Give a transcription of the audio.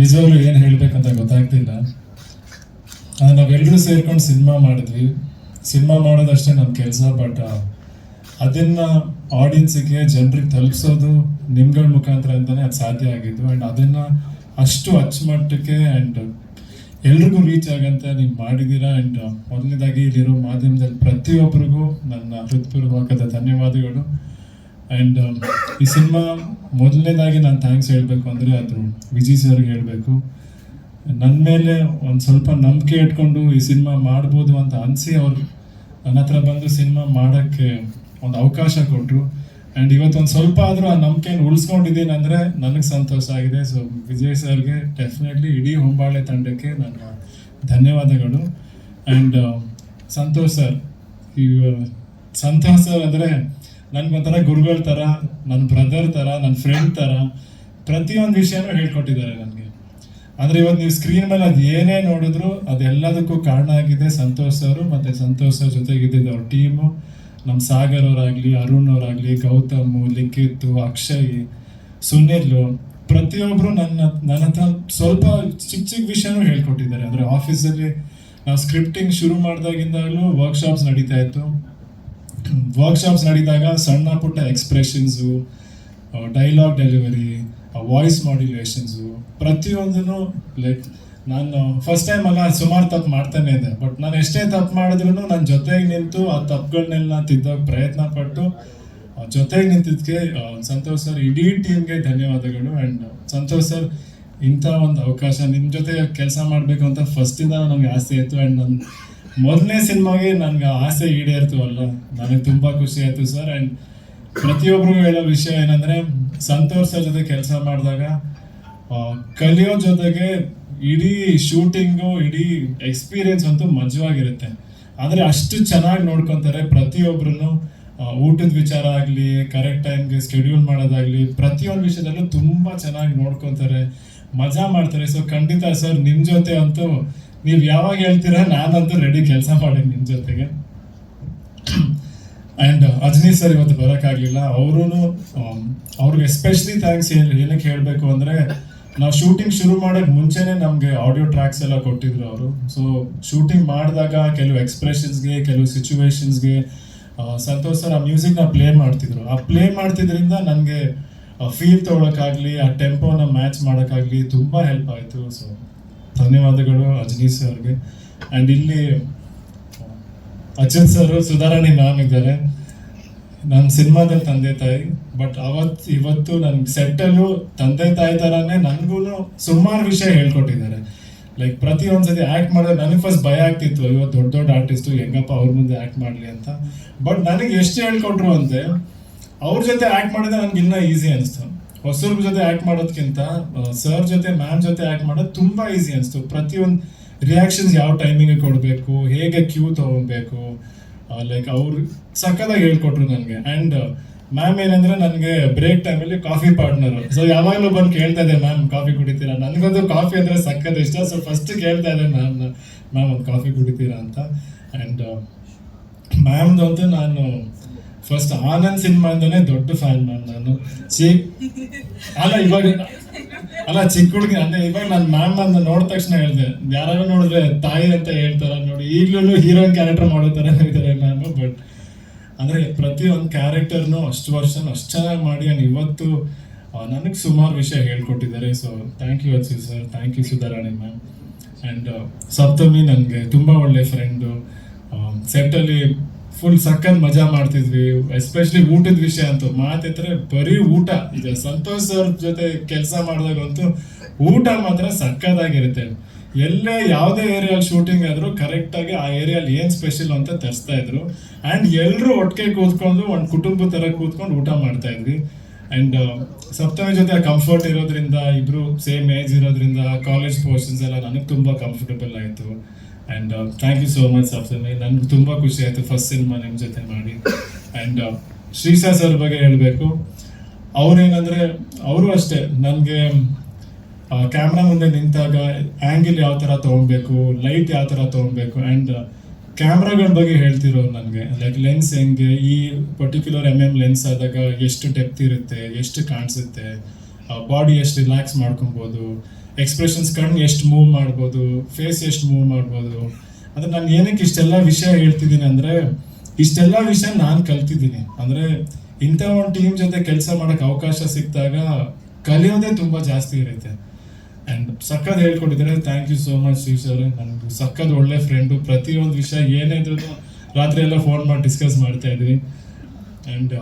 ನಿಜವಾಗ್ಲೂ ಏನು ಹೇಳಬೇಕಂತ ಗೊತ್ತಾಗ್ತಿಲ್ಲ. ನಾವೆಲ್ಲರೂ ಸೇರ್ಕೊಂಡು ಸಿನಿಮಾ ಮಾಡಿದ್ವಿ. ಸಿನಿಮಾ ಮಾಡೋದಷ್ಟೇ ನಮ್ಮ ಕೆಲಸ ಬಟ್ ಅದನ್ನ ಆಡಿಯನ್ಸಿಗೆ ಜನರಿಗೆ ತಲುಪಿಸೋದು ನಿಮ್ಗಳ ಮುಖಾಂತರ ಅಂತಾನೆ ಅದು ಸಾಧ್ಯ ಆಗಿದ್ದು ಆ್ಯಂಡ್ ಅದನ್ನು ಅಷ್ಟು ಅಚ್ಚುಮಟ್ಟಕ್ಕೆ ಆ್ಯಂಡ್ ಎಲ್ರಿಗೂ ರೀಚ್ ಆಗಂತ ನೀವು ಮಾಡಿದ್ದೀರಾ ಆ್ಯಂಡ್ ಮೊದಲನೇದಾಗಿ ಇಲ್ಲಿರೋ ಮಾಧ್ಯಮದಲ್ಲಿ ಪ್ರತಿಯೊಬ್ಬರಿಗೂ ನನ್ನ ಹೃತ್ಪೂರ್ವಕದ ಧನ್ಯವಾದಗಳು. ಆ್ಯಂಡ್ ಈ ಸಿನಿಮಾ ಮೊದಲನೇದಾಗಿ ನಾನು ಥ್ಯಾಂಕ್ಸ್ ಹೇಳಬೇಕು ಅಂದರೆ ಅದು ವಿಜಯ್ ಸರ್ಗೆ ಹೇಳಬೇಕು. ನನ್ನ ಮೇಲೆ ಒಂದು ಸ್ವಲ್ಪ ನಂಬಿಕೆ ಇಟ್ಕೊಂಡು ಈ ಸಿನಿಮಾ ಮಾಡ್ಬೋದು ಅಂತ ಅನಿಸಿ ಅವರು ನನ್ನ ಹತ್ರ ಬಂದು ಸಿನಿಮಾ ಮಾಡೋಕ್ಕೆ ಒಂದು ಅವಕಾಶ ಕೊಟ್ಟರು ಆ್ಯಂಡ್ ಇವತ್ತೊಂದು ಸ್ವಲ್ಪ ಆದರೂ ಆ ನಂಬಿಕೆನ ಉಳಿಸ್ಕೊಂಡಿದ್ದೀನಿ ಅಂದರೆ ನನಗೆ ಸಂತೋಷ ಆಗಿದೆ. ಸೊ ವಿಜಯ್ ಸರ್ಗೆ ಡೆಫಿನೆಟ್ಲಿ ಇಡೀ ಹೊಂಬಾಳೆ ತಂಡಕ್ಕೆ ನನ್ನ ಧನ್ಯವಾದಗಳು. ಆ್ಯಂಡ್ ಸಂತೋಷ್ ಸರ್, ಈ, ಸಂತೋಷ್ ಸರ್ ಅಂದರೆ ನನ್ಗೊಂಥರ ಗುರುಗಳ ಥರ ನನ್ನ ಬ್ರದರ್ ಥರ ನನ್ನ ಫ್ರೆಂಡ್ ಥರ ಪ್ರತಿಯೊಂದು ವಿಷಯನೂ ಹೇಳ್ಕೊಟ್ಟಿದ್ದಾರೆ ನನಗೆ. ಅಂದ್ರೆ ಇವತ್ತು ನೀವು ಸ್ಕ್ರೀನ್ ಮೇಲೆ ಅದು ಏನೇ ನೋಡಿದ್ರು ಅದೆಲ್ಲದಕ್ಕೂ ಕಾರಣ ಆಗಿದೆ ಸಂತೋಷ್ ಅವರು ಮತ್ತೆ ಸಂತೋಷ್ ಅವ್ರ ಜೊತೆಗಿದ್ದಿದ್ದು ಅವ್ರ ಟೀಮು ನಮ್ಮ ಸಾಗರ್ ಅವರಾಗ್ಲಿ, ಅರುಣ್ ಅವರಾಗಲಿ, ಗೌತಮು, ಲಿಖಿತ್, ಅಕ್ಷಯ್, ಸುನಿಲ್ ಪ್ರತಿಯೊಬ್ಬರು ನನ್ನ ನನ್ನ ಹತ್ರ ಸ್ವಲ್ಪ ಚಿಕ್ಕ ಚಿಕ್ಕ ವಿಷಯನೂ ಹೇಳ್ಕೊಟ್ಟಿದ್ದಾರೆ. ಅಂದ್ರೆ ಆಫೀಸಲ್ಲಿ ನಾವು ಸ್ಕ್ರಿಪ್ಟಿಂಗ್ ಶುರು ಮಾಡಿದಾಗಿಂದಲೂ ವರ್ಕ್ಶಾಪ್ಸ್ ನಡೀತಾ ಇತ್ತು. ವರ್ಕ್ಶಾಪ್ಸ್ ನಡೀದಾಗ ಸಣ್ಣ ಪುಟ್ಟ expressions dialogue delivery voice modulations ಪ್ರತಿಯೊಂದೂ ಲೈಕ್ ನಾನು ಫಸ್ಟ್ ಟೈಮ್ ಅಲ್ಲ ಸುಮಾರು ತಪ್ಪು ಮಾಡ್ತಾನೆ ಇದೆ ಬಟ್ ನಾನು ಎಷ್ಟೇ ತಪ್ಪು ಮಾಡಿದ್ರು ನನ್ನ ಜೊತೆಗೆ ನಿಂತು ಆ ತಪ್ಪುಗಳನ್ನೆಲ್ಲ ತಿದ್ದೋಕೆ ಪ್ರಯತ್ನ ಪಟ್ಟು ಜೊತೆಗೆ ನಿಂತಿದ್ದಕ್ಕೆ ಸಂತೋಷ್ ಸರ್ ಇಡೀ ಟೀಮ್ಗೆ ಧನ್ಯವಾದಗಳು. ಆ್ಯಂಡ್ ಸಂತೋಷ್ ಸರ್, ಇಂಥ ಒಂದು ಅವಕಾಶ ನಿಮ್ಮ ಜೊತೆ ಕೆಲಸ ಮಾಡಬೇಕು ಅಂತ ಫಸ್ಟಿಂದ ನನಗೆ ಆಸೆ ಇತ್ತು. ಆ್ಯಂಡ್ ನನ್ನ ಮೊದಲನೇ ಸಿನಿಮಾಗೆ ನನಗೆ ಆಸೆ ಈಡೇರ್ತು ಅಲ್ಲ ನನಗೆ ತುಂಬ ಖುಷಿ ಆಯಿತು ಸರ್. ಆ್ಯಂಡ್ ಪ್ರತಿಯೊಬ್ಬರಿಗೂ ಹೇಳೋ ವಿಷಯ ಏನಂದರೆ, ಸಂತೋಷ್ ಸರ್ ಜೊತೆ ಕೆಲಸ ಮಾಡಿದಾಗ ಕಲಿಯೋ ಜೊತೆಗೆ ಇಡೀ ಶೂಟಿಂಗು, ಇಡೀ ಎಕ್ಸ್ಪೀರಿಯನ್ಸ್ ಅಂತೂ ಮಜವಾಗಿರುತ್ತೆ. ಆದರೆ ಅಷ್ಟು ಚೆನ್ನಾಗಿ ನೋಡ್ಕೊತಾರೆ ಪ್ರತಿಯೊಬ್ಬರನ್ನು ಊಟದ ವಿಚಾರ ಆಗಲಿ ಕರೆಕ್ಟ್ ಟೈಮ್ಗೆ ಸ್ಕೆಡ್ಯೂಲ್ ಮಾಡೋದಾಗಲಿ, ಪ್ರತಿಯೊಂದು ವಿಷಯದಲ್ಲೂ ತುಂಬ ಚೆನ್ನಾಗಿ ನೋಡ್ಕೊತಾರೆ. ಮಜಾ ಮಾಡ್ತಾರೆ. ಸೊ ಖಂಡಿತ ಸರ್ ನಿಮ್ಮ ಜೊತೆ ಅಂತೂ ನೀವು ಯಾವಾಗ ಹೇಳ್ತೀರಾ? ನಾನಂತೂ ರೆಡಿ ಕೆಲಸ ಮಾಡಿ ನಿಮ್ಮ ಜೊತೆಗೆ. ಆ್ಯಂಡ್ ಅಜ್ನಿ ಸರ್ ಇವತ್ತು ಬರೋಕ್ಕಾಗಲಿಲ್ಲ. ಅವರು ಅವ್ರಿಗೆ ಎಸ್ಪೆಷಲಿ ಥ್ಯಾಂಕ್ಸ್ ಏನಕ್ಕೆ ಹೇಳಬೇಕು ಅಂದರೆ, ನಾವು ಶೂಟಿಂಗ್ ಶುರು ಮಾಡೋಕ್ಕೆ ಮುಂಚೆನೇ ನಮಗೆ ಆಡಿಯೋ ಟ್ರ್ಯಾಕ್ಸ್ ಎಲ್ಲ ಕೊಟ್ಟಿದ್ರು ಅವರು. ಸೊ ಶೂಟಿಂಗ್ ಮಾಡಿದಾಗ ಕೆಲವು ಎಕ್ಸ್ಪ್ರೆಷನ್ಸ್ಗೆ ಕೆಲವು ಸಿಚುವೇಶನ್ಸ್ಗೆ ಸಂತೋಷ್ ಸರ್ ಆ ಮ್ಯೂಸಿಕ್ನ ಪ್ಲೇ ಮಾಡ್ತಿದ್ರು. ಆ ಪ್ಲೇ ಮಾಡ್ತಿದ್ರಿಂದ ನನಗೆ ಫೀಲ್ ತೊಗೊಳಕ್ಕಾಗಲಿ, ಆ ಟೆಂಪೋನ ಮ್ಯಾಚ್ ಮಾಡೋಕ್ಕಾಗಲಿ ತುಂಬ ಹೆಲ್ಪ್ ಆಯಿತು. ಸೊ ಧನ್ಯವಾದಗಳು ಅಜನೀ ಸರ್ಗೆ. ಆ್ಯಂಡ್ ಇಲ್ಲಿ ಅಜಿತ್ ಸರ್, ಸುಧಾರಾಣಿ ಮ್ಯಾಮ್ ಇದ್ದಾರೆ. ನನ್ನ ಸಿನಿಮಾದಲ್ಲಿ ತಂದೆ ತಾಯಿ ಬಟ್ ಅವತ್, ಇವತ್ತು ನನ್ನ ಸೆಟ್ಟಲ್ಲೂ ತಂದೆ ತಾಯಿ ಥರನೇ ನನಗೂ ಸುಮಾರು ವಿಷಯ ಹೇಳ್ಕೊಟ್ಟಿದ್ದಾರೆ. ಲೈಕ್ ಪ್ರತಿಯೊಂದು ಸತಿ ಆ್ಯಕ್ಟ್ ಮಾಡಿದ್ರೆ ನನಗೆ ಫಸ್ಟ್ ಭಯ ಆಗ್ತಿತ್ತು. ಇವತ್ತು ದೊಡ್ಡ ದೊಡ್ಡ ಆರ್ಟಿಸ್ಟು ಹೆಂಗಪ್ಪ ಅವ್ರ ಮುಂದೆ ಆ್ಯಕ್ಟ್ ಮಾಡಲಿ ಅಂತ. ಬಟ್ ನನಗೆ ಎಷ್ಟು ಹೇಳ್ಕೊಟ್ರು ಅಂತೆ ಅವ್ರ ಜೊತೆ ಆ್ಯಕ್ಟ್ ಮಾಡಿದ್ರೆ ನನಗೆ ಇನ್ನೂ ಈಸಿ ಅನಿಸ್ತು. ಹೊಸಬ್ರ ಜೊತೆ ಆ್ಯಕ್ಟ್ ಮಾಡೋದಕ್ಕಿಂತ ಸರ್ ಜೊತೆ ಮ್ಯಾಮ್ ಜೊತೆ ಆ್ಯಕ್ಟ್ ಮಾಡೋದು ತುಂಬ ಈಸಿ ಅನಿಸ್ತು. ಪ್ರತಿಯೊಂದು ರಿಯಾಕ್ಷನ್ಸ್ ಯಾವ ಟೈಮಿಂಗ್ ಕೊಡಬೇಕು, ಹೇಗೆ ಕ್ಯೂ ತೊಗೊಬೇಕು ಲೈಕ್ ಅವ್ರು ಸಕ್ಕದಾಗಿ ಹೇಳ್ಕೊಟ್ರು ನನಗೆ. ಆ್ಯಂಡ್ ಮ್ಯಾಮ್ ಏನಂದ್ರೆ ನನಗೆ ಬ್ರೇಕ್ ಟೈಮಲ್ಲಿ ಕಾಫಿ ಪಾರ್ಟ್ನರ್ ಸೊ ಯಾವಾಗಲೂ ಬಂದು ಕೇಳ್ತಾ ಇದೆ ಮ್ಯಾಮ್ ಕಾಫಿ ಕುಡಿತೀರಾ? ನನಗಂತೂ ಕಾಫಿ ಅಂದರೆ ಸಕ್ಕದ ಇಷ್ಟ. ಸೊ ಫಸ್ಟ್ ಕೇಳ್ತಾ ಇದೆ ಮ್ಯಾಮ್ ಮ್ಯಾಮ್ ಒಂದು ಕಾಫಿ ಕುಡಿತೀರಾ? ಅಂತ. ಆ್ಯಂಡ್ ಮ್ಯಾಮ್ದಂತೂ ನಾನು ಫಸ್ಟ್ ಆನಂದ್ ಸಿನಿಮಾಯಿಂದನೇ ದೊಡ್ಡ ಫ್ಯಾನ್ ಮ್ಯಾಮ್ ನಾನು. ಚಿಕ್ ಅಲ್ಲ, ಇವಾಗ ಅಲ್ಲ, ಚಿಕ್ಕ ಹುಡುಗಿ ಅಂದ್ರೆ ಇವಾಗ ನಾನು ಮ್ಯಾಮ್ ನಾನು ನೋಡಿದ ತಕ್ಷಣ ಹೇಳಿದೆ. ಯಾರು ನೋಡಿದ್ರೆ ತಾಯಿ ಅಂತ ಹೇಳ್ತಾರ ನೋಡಿ. ಈಗಲೂ ಹೀರೋಯಿನ್ ಕ್ಯಾರೆಕ್ಟರ್ ಮಾಡೋ ಥರ ಇದ್ದಾರೆ ಮ್ಯಾಮ್ ಬಟ್ ಅಂದ್ರೆ ಪ್ರತಿಯೊಂದು ಕ್ಯಾರೆಕ್ಟರ್ನು ಅಷ್ಟು ವರ್ಷ ಅಷ್ಟು ಚೆನ್ನಾಗಿ ಮಾಡಿ ನಾನು ಇವತ್ತು ನನಗೆ ಸುಮಾರು ವಿಷಯ ಹೇಳ್ಕೊಟ್ಟಿದ್ದಾರೆ. So thank you Achchu sir thank you Sudharani ma'am and Saptami ನನಗೆ ತುಂಬ ಒಳ್ಳೆ ಫ್ರೆಂಡು ಸೆಟ್ಟಲ್ಲಿ ಫುಲ್ ಸಕ್ಕನ್ ಮಜಾ ಮಾಡ್ತಿದ್ವಿ ಎಸ್ಪೆಷಲಿ ಊಟದ ವಿಷಯ ಅಂತೂ. ಮಾತಿದ್ರೆ ಬರೀ ಊಟ. ಈಗ ಸಂತೋಷ್ ಅವ್ರ ಜೊತೆ ಕೆಲಸ ಮಾಡಿದಾಗಂತೂ ಊಟ ಮಾತ್ರ ಸಕ್ಕದಾಗಿರುತ್ತೆ. ಎಲ್ಲೇ ಯಾವುದೇ ಏರಿಯಲ್ಲಿ ಶೂಟಿಂಗ್ ಆದರೂ ಕರೆಕ್ಟಾಗಿ ಆ ಏರಿಯಲ್ಲಿ ಏನು ಸ್ಪೆಷಲ್ ಅಂತ ತರಿಸ್ತಾ ಇದ್ರು. ಆ್ಯಂಡ್ ಎಲ್ಲರೂ ಒಟ್ಟಿಗೆ ಕೂತ್ಕೊಂಡು, ಒಂದು ಕುಟುಂಬ ಥರ ಕೂತ್ಕೊಂಡು ಊಟ ಮಾಡ್ತಾ ಇದ್ವಿ. ಆ್ಯಂಡ್ ಸಪ್ತಮಿ ಜೊತೆ ಕಂಫರ್ಟ್ ಇರೋದ್ರಿಂದ ಇಬ್ಬರು ಸೇಮ್ ಏಜ್ ಇರೋದ್ರಿಂದ ಕಾಲೇಜ್ ಪೋರ್ಷನ್ಸ್ ಎಲ್ಲ ನನಗೆ ತುಂಬ ಕಂಫರ್ಟಬಲ್ ಆಯಿತು. And thank you so much Saptami ನನಗೆ ತುಂಬ ಖುಷಿ ಆಯಿತು ಫಸ್ಟ್ ಸಿನಿಮಾ ನಿಮ್ಮ ಜೊತೆ ಮಾಡಿ. ಆ್ಯಂಡ್ ಶ್ರೀಶಾ ಸರ್ ಬಗ್ಗೆ ಹೇಳಬೇಕು. ಅವ್ರೇನಂದ್ರೆ, ಅವರು ಅಷ್ಟೇ. ನನಗೆ ಕ್ಯಾಮ್ರಾ ಮುಂದೆ ನಿಂತಾಗ ಆ್ಯಂಗಿಲ್ ಯಾವ ಥರ ತೊಗೊಬೇಕು ಲೈಟ್ ಯಾವ ಥರ ತೊಗೊಬೇಕು ಆ್ಯಂಡ್ ಕ್ಯಾಮ್ರಾಗಳ ಬಗ್ಗೆ ಹೇಳ್ತಿರೋ ನನಗೆ. ಲೈಕ್ ಲೆನ್ಸ್ ಹೆಂಗೆ, ಈ ಪರ್ಟಿಕ್ಯುಲರ್ ಎಂ ಎಂ ಲೆನ್ಸ್ ಆದಾಗ ಎಷ್ಟು ಡೆಪ್ತ್ ಇರುತ್ತೆ, ಎಷ್ಟು ಕಾಣಿಸುತ್ತೆ ಬಾಡಿ ಎಷ್ಟು ರಿಲ್ಯಾಕ್ಸ್ ಮಾಡ್ಕೊಬೋದು ಎಕ್ಸ್ಪ್ರೆಷನ್ಸ್ ಕಣ್ಣು ಎಷ್ಟು ಮೂವ್ ಮಾಡ್ಬೋದು ಫೇಸ್ ಎಷ್ಟು ಮೂವ್ ಮಾಡ್ಬೋದು. ಅಂದ್ರೆ ನಾನು ಏನಕ್ಕೆ ಇಷ್ಟೆಲ್ಲ ವಿಷಯ ಹೇಳ್ತಿದ್ದೀನಿ ಅಂದ್ರೆ, ಇಷ್ಟೆಲ್ಲ ವಿಷಯ ನಾನು ಕಲ್ತಿದ್ದೀನಿ. ಅಂದ್ರೆ ಇಂಥ ಒಂದು ಟೀಮ್ ಜೊತೆ ಕೆಲಸ ಮಾಡಕ್ ಅವಕಾಶ ಸಿಕ್ಕಿದಾಗ ಕಲಿಯೋದೇ ತುಂಬಾ ಜಾಸ್ತಿ ಇರುತ್ತೆ. ಅಂಡ್ ಸಕ್ಕದ್ ಹೇಳ್ಕೊಟ್ಟಿದ್ದಾರೆ thank you so much Shiv sir ನನಗೆ ಸಕ್ಕದ್ ಒಳ್ಳೆ ಫ್ರೆಂಡು ಪ್ರತಿಯೊಂದು ವಿಷಯ ಏನೇ ಇದ್ರೂ ರಾತ್ರಿ ಎಲ್ಲ ಫೋನ್ ಮಾಡಿ ಡಿಸ್ಕಸ್ ಮಾಡ್ತಾ ಇದ್ವಿ ಅಂಡ್